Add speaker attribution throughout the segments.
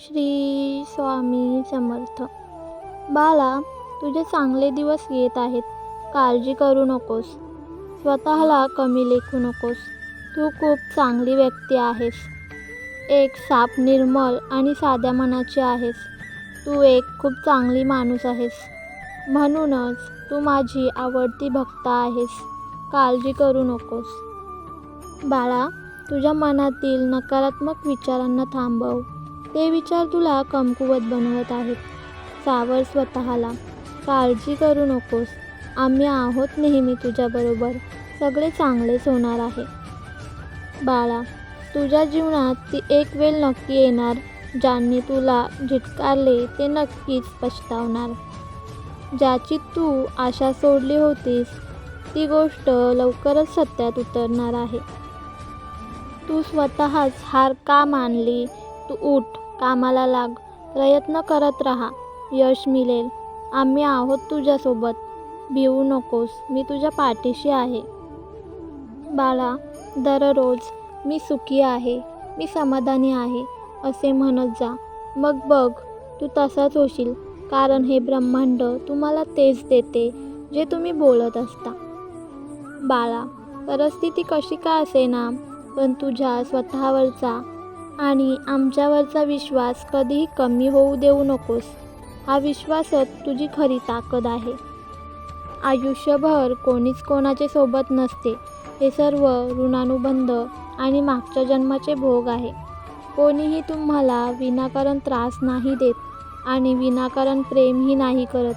Speaker 1: श्री स्वामी समर्थ. बाळा तुझे चांगले दिवस येत आहेत. काळजी करू नकोस. स्वतःला कमी लेखू नकोस. तू खूप चांगली व्यक्ती आहेस. एक साप निर्मल आणि साध्या मनाची आहेस. तू एक खूप चांगली माणूस आहेस. म्हणूनच तू माझी आवडती भक्त आहेस. काळजी करू नकोस. बाळा तुझ्या मनातील नकारात्मक विचारांना थांबव. ते विचार तुला कमकुवत बनवत आहेत. सावर स्वतःला काळजी करू नकोस. आम्ही आहोत नेहमी तुझ्याबरोबर सगळे चांगलेच होणार आहे. बाळा तुझ्या जीवनात ती एक वेळ नक्की येणार ज्यांनी तुला झिटकारले ते नक्कीच पछतावणार. ज्याची तू आशा सोडली होतीस ती गोष्ट लवकरच सत्यात उतरणार आहे. तू स्वतःच हार का मानली? तू उठ. कामाला लाग. प्रयत्न करत राहा. यश मिळेल. आम्ही आहोत तुझ्यासोबत. भिवू नकोस. मी तुझ्या पाठीशी आहे. बाळा दररोज मी सुखी आहे. मी समाधानी आहे. असे म्हणत जा. मग बघ तू तसाच होशील. कारण हे ब्रह्मांड तुम्हाला तेच देते जे तुम्ही बोलत असता. बाळा परिस्थिती कशी का असेना? पण तुझ्या स्वतःवरचा आणि आमच्यावरचा विश्वास कधीही कमी होऊ देऊ नकोस. हा विश्वासच तुझी खरी ताकद आहे. आयुष्यभर कोणीच कोणाचे सोबत नसते. हे सर्व ऋणानुबंध आणि मागच्या जन्माचे भोग आहे. कोणीही तुम्हाला विनाकारण त्रास नाही देत आणि विनाकारण प्रेमही नाही करत.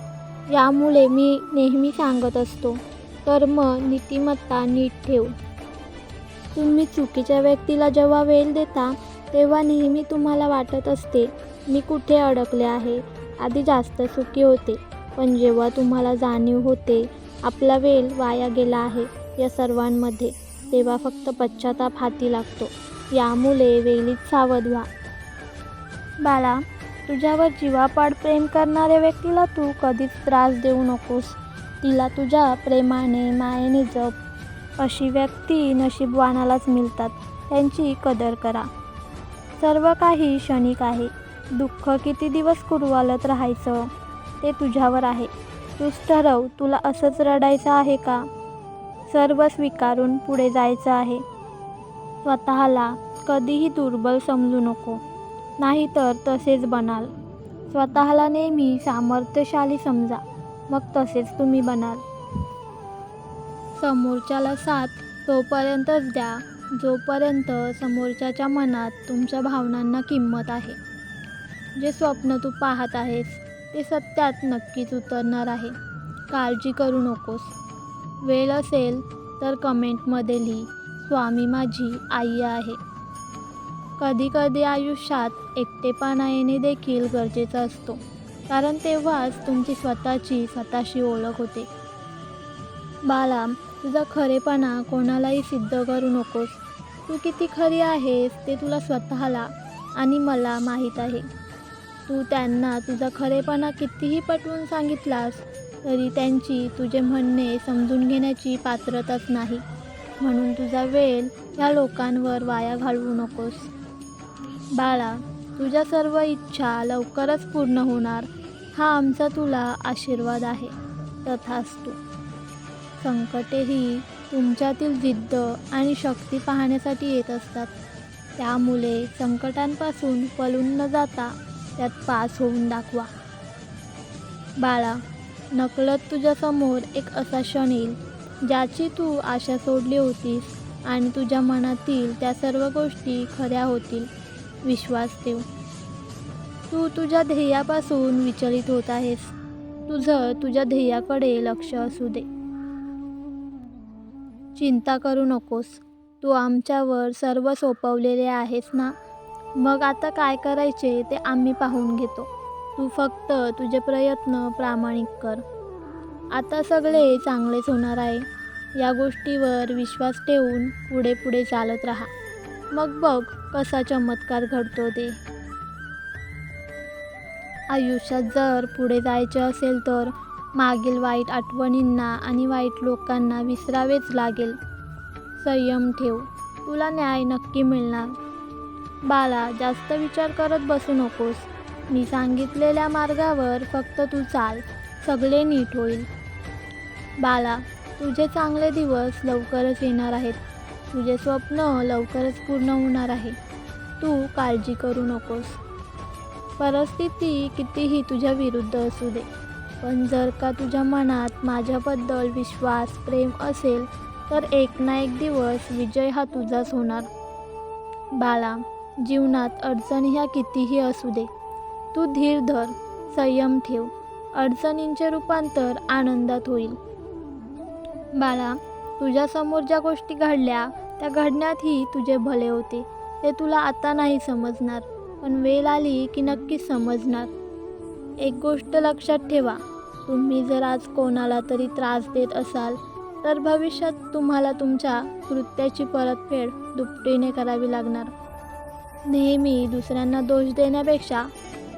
Speaker 1: यामुळे मी नेहमी सांगत असतो कर्म नीतिमत्ता नीट ठेव. तुम्ही चुकीच्या व्यक्तीला जेव्हा वेळ देता तेव्हा नेहमी तुम्हाला वाटत असते मी कुठे अडकले आहे? आधी जास्त सुखी होते पण जेव्हा तुम्हाला जाणीव होते आपला वेळ वाया गेला आहे या सर्वांमध्ये तेव्हा फक्त पश्चाताप हाती लागतो. यामुळे वेळीच सावध व्हा. बाळा तुझ्यावर जीवापाड प्रेम करणाऱ्या व्यक्तीला तू कधीच त्रास देऊ नकोस. तिला तुझ्या प्रेमाने मायेने जप. अशी व्यक्ती नशीबवानालाच मिळतात. त्यांची कदर करा. सर्व काही क्षणिक आहे. दुःख किती दिवस कुरवालत राहायचं? ते तुझ्यावर आहे. तूच ठरव तुला असंच रडायचं आहे का? सर्व स्वीकारून पुढे जायचं आहे. स्वतःला कधीही दुर्बल समजू नको. नाहीतर तसेच बनाल. स्वतःला नेहमी सामर्थ्यशाली समजा. मग तसेच तुम्ही बनाल. समोरच्याला साथ तोपर्यंतच द्या. जोपर्यंत समोरच्याच्या मनात तुमच्या भावनांना किंमत आहे जे स्वप्न तू पाहत आहेस ते सत्यात नक्कीच उतरणार आहे. काळजी करू नकोस. वेळ असेल तर कमेंटमध्ये लिही स्वामी माझी आई आहे. कधीकधी आयुष्यात एकटेपणा येणे देखील गरजेचा असतो कारण तेव्हाच तुमची स्वतःची स्वतःशी ओळख होते. बाळा तुझा खरेपणा कोणालाही सिद्ध करू नकोस. तू किती खरी आहेस ते तुला स्वतःला आणि मला माहीत आहे. तू त्यांना तुझा खरेपणा कितीही पटवून सांगितलास तरी त्यांची तुझे म्हणणे समजून घेण्याची पात्रताच नाही. म्हणून तुझा वेळ या लोकांवर वाया घालवू नकोस. बाळा तुझ्या सर्व इच्छा लवकरच पूर्ण होणार. हा आमचा तुला आशीर्वाद आहे. तथास्तु. संकटेही तुमच्यातील जिद्द आणि शक्ती पाहण्यासाठी येत असतात. त्यामुळे संकटांपासून पळून न जाता त्यात पास होऊन दाखवा. बाळा नकळत तुझ्यासमोर एक असा क्षण येईल ज्याची तू आशा सोडली होतीस आणि तुझ्या मनातील त्या सर्व गोष्टी खऱ्या होतील. विश्वास ठेव. तू तुझ्या ध्येयापासून विचलित होत आहेस. तुझं तुझ्या ध्येयाकडे लक्ष असू दे. चिंता करू नकोस. तू आमच्यावर सर्व सोपवलेले आहेस ना? मग आता काय करायचे ते आम्ही पाहून घेतो. तू फक्त तुझे प्रयत्न प्रामाणिक कर. आता सगळे चांगलेच होणार आहे. या गोष्टीवर विश्वास ठेवून पुढे पुढे चालत राहा. मग बघ कसा चमत्कार घडतो ते. आयुष्यात जर पुढे जायचे असेल तर मागील वाईट आठवणींना आणि वाईट लोकांना विसरावेच लागेल. संयम ठेव. तुला न्याय नक्की मिळणार. बाला जास्त विचार करत बसू नकोस. मी सांगितलेल्या मार्गावर फक्त तू चाल. सगळे नीट होईल. बाला तुझे चांगले दिवस लवकरच येणार आहेत. तुझे स्वप्न लवकरच पूर्ण होणार आहे. तू काळजी करू नकोस. परिस्थिती कितीही तुझ्या विरुद्ध असू दे. पण जर का तुझ्या मनात माझ्याबद्दल विश्वास प्रेम असेल तर एक ना एक दिवस विजय हा तुझाच होणार. बाळा जीवनात अडचणी ह्या कितीही असू दे. तू धीर धर संयम ठेव. अडचणींचे रूपांतर आनंदात होईल. बाळा तुझ्यासमोर ज्या गोष्टी घडल्या त्या घडण्यातही तुझे भले होते. ते तुला आता नाही समजणार पण वेळ आली की नक्कीच समजणार. एक गोष्ट लक्षात ठेवा. तुम्ही जर आज कोणाला तरी त्रास देत असाल तर भविष्यात तुम्हाला तुमच्या कृत्याची परतफेड दुपटीने करावी लागणार. नेहमी दुसऱ्यांना दोष देण्यापेक्षा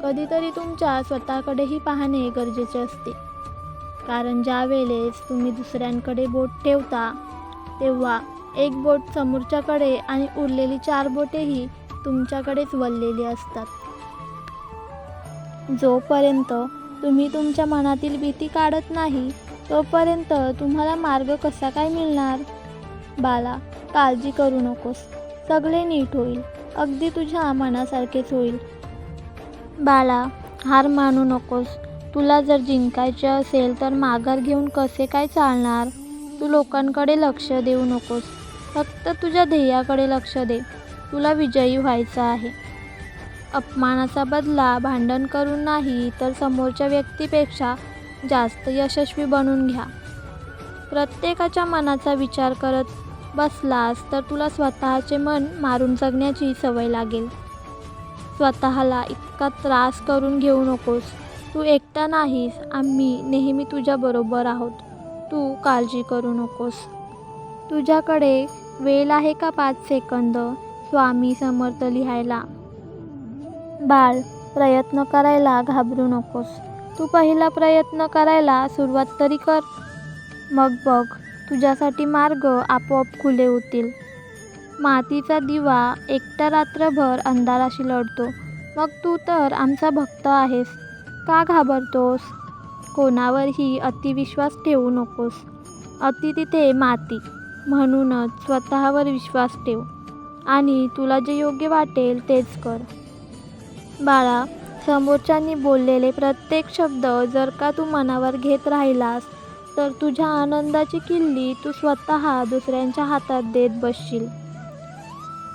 Speaker 1: कधीतरी तुमच्या स्वतःकडेही पाहणे गरजेचे असते. कारण ज्या वेळेस तुम्ही दुसऱ्यांकडे बोट ठेवता तेव्हा एक बोट समोरच्याकडे आणि उरलेली चार बोटेही तुमच्याकडेच वळलेली असतात. जोपर्यंत तुम्ही तुमच्या मनातील भीती काढत नाही तोपर्यंत तुम्हाला मार्ग कसा काय मिळणार? बाला काळजी करू नकोस. सगळे नीट होईल. अगदी तुझ्या मनासारखेच होईल. बाळा हार मानू नकोस. तुला जर जिंकायचे असेल तर माघार घेऊन कसे काय चालणार? तू लोकांकडे लक्ष देऊ नकोस. फक्त तुझ्या ध्येयाकडे लक्ष दे. तुला विजयी व्हायचं आहे. अपमानाचा बदला भांडण करून नाही तर समोरच्या व्यक्तीपेक्षा जास्त यशस्वी बनून घ्या. प्रत्येकाच्या मनाचा विचार करत बसलास तर तुला स्वतःचे मन मारून जगण्याची सवय लागेल. स्वतःला इतका त्रास करून घेऊ नकोस. तू एकटा नाहीस. आम्ही नेहमी तुझ्याबरोबर आहोत. तू काळजी करू नकोस. तुझ्याकडे वेळ आहे का पाच सेकंद? स्वामी समर्थ लिहायला. बाळ प्रयत्न करायला घाबरू नकोस. तू पहिला प्रयत्न करायला सुरुवात तरी कर. मग बघ तुझ्यासाठी मार्ग आपोआप खुले होतील. मातीचा दिवा एकटा रात्रभर अंधाराशी लढतो. मग तू तर आमचा भक्त आहेस. का घाबरतोस? कोणावरही अतिविश्वास ठेवू नकोस. अति तिथे माती म्हणूनच स्वतःवर विश्वास ठेव. आणि तुला जे योग्य वाटेल तेच कर. बाळा समोरच्यांनी बोललेले प्रत्येक शब्द जर का तू मनावर घेत राहिलास तर तुझ्या आनंदाची किल्ली तू स्वतः दुसऱ्यांच्या हातात देत बसशील.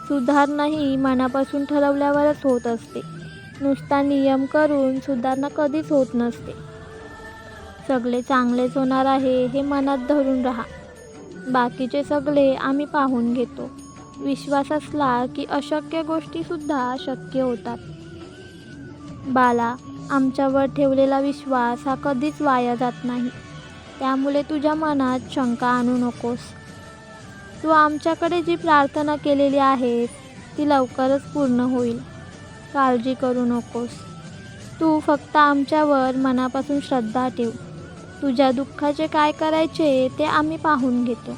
Speaker 1: सुधारणा ही मनापासून ठरवल्यावरच होत असते. नुसता नियम करून सुधारणा कधीच होत नसते. सगळे चांगलेच होणार आहे हे मनात धरून राहा. बाकीचे सगळे आम्ही पाहून घेतो. विश्वास असला की अशक्य गोष्टीसुद्धा शक्य होतात. बाला आमच्यावर ठेवलेला विश्वास हा कधीच वाया जात नाही. त्यामुळे तुझ्या मनात शंका आणू नकोस. तू आमच्याकडे जी प्रार्थना केलेली आहे ती लवकरच पूर्ण होईल. काळजी करू नकोस. तू फक्त आमच्यावर मनापासून श्रद्धा ठेव. तुझ्या दुःखाचे काय करायचे ते आम्ही पाहून घेतो.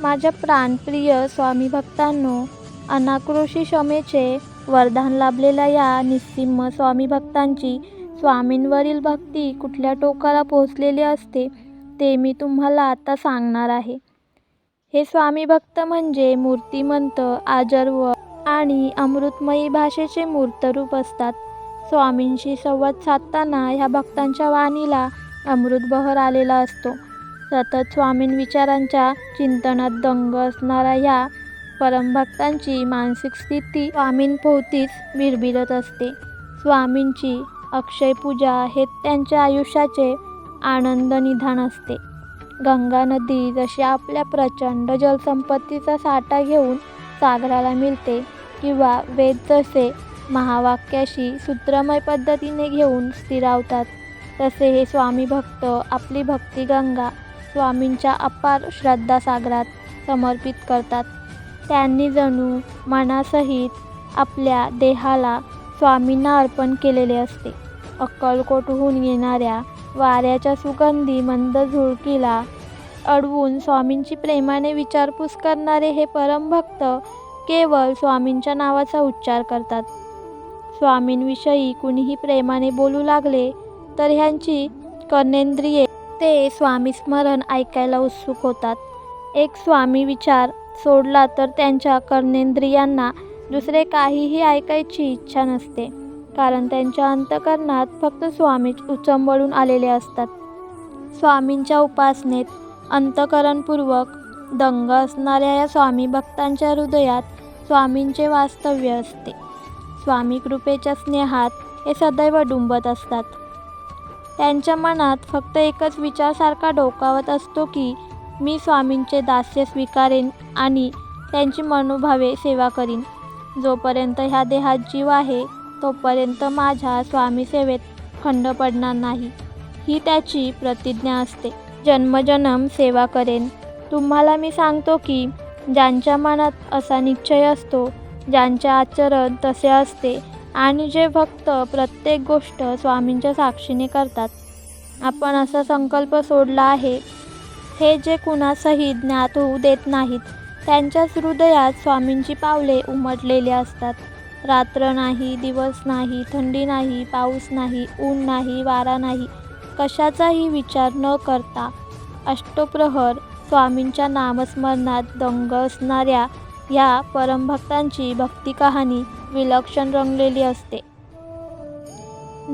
Speaker 1: माझ्या प्राणप्रिय स्वामी भक्तांनो अनाक्रोशी क्षमेचे वरदान लाभलेल्या या निस्सिम स्वामी भक्तांची स्वामींवरील भक्ती कुठल्या टोकाला पोहोचलेली असते ते मी तुम्हाला आता सांगणार आहे. हे स्वामी भक्त म्हणजे मूर्तिमंत आजर्व आणि अमृतमयी भाषेचे मूर्तरूप असतात. स्वामींशी संवाद साधताना ह्या भक्तांच्या वाणीला अमृतबहर आलेला असतो. सतत स्वामीं विचारांच्या चिंतनात दंग असणाऱ्या ह्या परमभक्तांची मानसिक स्थिती स्वामींभोवतीच भिरभिरत असते. स्वामींची अक्षय पूजा हे त्यांच्या आयुष्याचे आनंद निधान असते. गंगा नदी जशी आपल्या प्रचंड जलसंपत्तीचा साठा घेऊन सागराला मिळते किंवा वेद जसे महावाक्याशी सूत्रमय पद्धतीने घेऊन स्थिरावतात तसे हे स्वामी भक्त आपली भक्ती गंगा स्वामींच्या अपार श्रद्धासागरात समर्पित करतात. त्यांनी जणू मनासहित आपल्या देहाला स्वामींना अर्पण केलेले असते. अक्कलकोटहून येणाऱ्या वाऱ्याच्या सुगंधी मंद झुळकीला अडवून स्वामींची प्रेमाने विचारपूस करणारे हे परमभक्त केवळ स्वामींच्या नावाचा उच्चार करतात. स्वामींविषयी कुणीही प्रेमाने बोलू लागले तर ह्यांची कर्णेंद्रिये ते स्वामी स्मरण ऐकायला उत्सुक होतात. एक स्वामी विचार सोडला तर त्यांच्या कर्णेंद्रियांना दुसरे काहीही ऐकायची इच्छा नसते. कारण त्यांच्या अंतकरणात फक्त स्वामीच उचंबळून आलेले असतात. स्वामींच्या उपासनेत अंतकरणपूर्वक दंग असणाऱ्या या स्वामी भक्तांच्या हृदयात स्वामींचे वास्तव्य असते. स्वामी कृपेच्या स्नेहात हे सदैव डुंबत असतात. त्यांच्या मनात फक्त एकच विचारसारखा डोकावत असतो की मी स्वामींचे दास्य स्वीकारेन आणि त्यांची मनोभावे सेवा करीन. जोपर्यंत ह्या देहात जीव आहे तोपर्यंत माझ्या स्वामी सेवेत खंड पडणार नाही. ही त्याची प्रतिज्ञा असते. जन्मजन्म सेवा करेन. तुम्हाला मी सांगतो की ज्यांच्या मनात असा निश्चय असतो ज्यांचे आचरण तसे असते आणि जे भक्त प्रत्येक गोष्ट स्वामींच्या साक्षीने करतात. आपण असा संकल्प सोडला आहे हे जे कुणासही ज्ञात होऊ देत नाहीत त्यांच्याच हृदयात स्वामींची पावले उमटलेली असतात. रात्र नाही दिवस नाही थंडी नाही पाऊस नाही ऊन नाही वारा नाही कशाचाही विचार न करता अष्टप्रहर स्वामींच्या नामस्मरणात दंग असणाऱ्या या परमभक्तांची भक्ती कहाणी विलक्षण रंगलेली असते.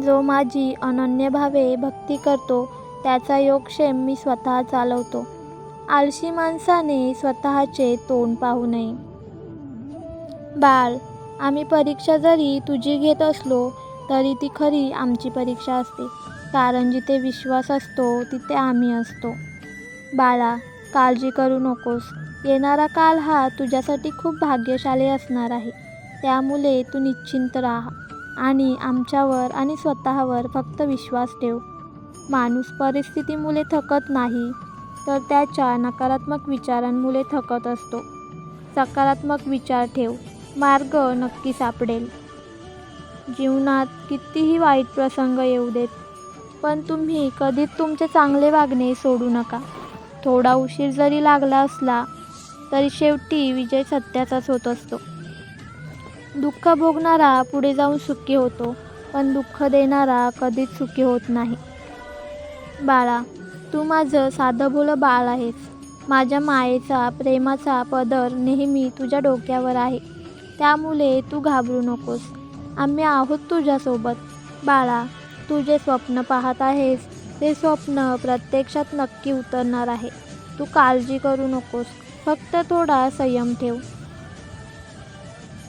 Speaker 1: जो माझी अनन्य भावे भक्ती करतो त्याचा योगक्षेम मी स्वतः चालवतो. आळशी माणसाने स्वतःचे तोंड पाहू नये. बाळ आम्ही परीक्षा जरी तुझी घेत असलो तरी ती खरी आमची परीक्षा असते. कारण जिथे विश्वास असतो तिथे आम्ही असतो. बाळा काळजी करू नकोस. येणारा काल हा तुझ्यासाठी खूप भाग्यशाली असणार आहे. त्यामुळे तू निश्चिंत राहा आणि आमच्यावर आणि स्वतःवर फक्त विश्वास ठेव. माणूस परिस्थितीमुळे थकत नाही तर त्याच्या नकारात्मक विचारांमुळे थकत असतो. सकारात्मक विचार ठेव मार्ग नक्की सापडेल. जीवनात कितीही वाईट प्रसंग येऊ देत पण तुम्ही कधीच तुमचे चांगले वागणे सोडू नका. थोडा उशीर जरी लागला असला तरी शेवटी विजय सत्याचाच होत असतो. दुःख भोगणारा पुढे जाऊन सुखी होतो पण दुःख देणारा कधीच सुखी होत नाही. बाळा तू माझं साधं भोलं बाळ आहेस. माझ्या मायेचा प्रेमाचा पदर नेहमी तुझ्या डोक्यावर आहे. त्यामुळे तू घाबरू नकोस. आम्ही आहोत तुझ्यासोबत. बाळा तू जे स्वप्न पाहत आहेस ते स्वप्न प्रत्यक्षात नक्की उतरणार आहे. तू काळजी करू नकोस. फक्त थोडा संयम ठेव.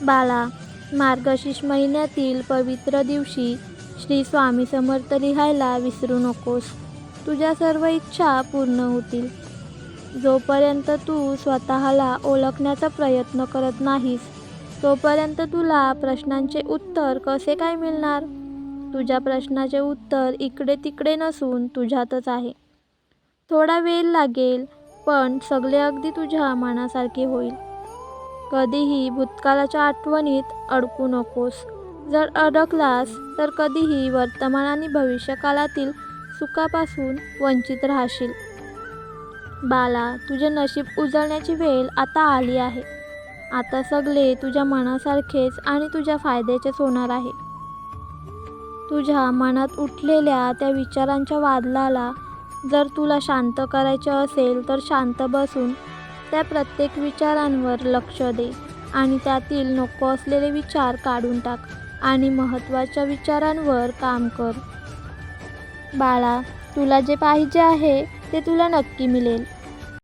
Speaker 1: बाळा मार्गशीर्ष महिन्यातील पवित्र दिवशी श्री स्वामी समर्थ लिहायला विसरू नकोस. तुझ्या सर्व इच्छा पूर्ण होतील. जोपर्यंत तू स्वतःला ओळखण्याचा प्रयत्न करत नाहीस तोपर्यंत तुला प्रश्नांचे उत्तर कसे काय मिळणार? तुझ्या प्रश्नाचे उत्तर इकडे तिकडे नसून तुझ्यातच आहे. थोडा वेळ लागेल पण सगळे अगदी तुझ्या मनासारखे होईल. कधीही भूतकाळाच्या आठवणीत अडकू नकोस. जर अडकलास तर कधीही वर्तमान आणि भविष्यकाळातील सुखापासून वंचित राहशील. बाला तुझे नशीब उजळण्याची वेळ आता आली आहे. आता सगळे तुझ्या मनासारखेच आणि तुझ्या फायद्याचेच होणार आहे. तुझ्या मनात उठलेल्या त्या विचारांच्या वादलाला जर तुला शांत करायचे असेल तर शांत बसून त्या प्रत्येक विचारांवर लक्ष दे आणि त्यातील नको असलेले विचार काढून टाक आणि महत्त्वाच्या विचारांवर काम कर. बाळा तुला जे पाहिजे आहे ते तुला नक्की मिळेल.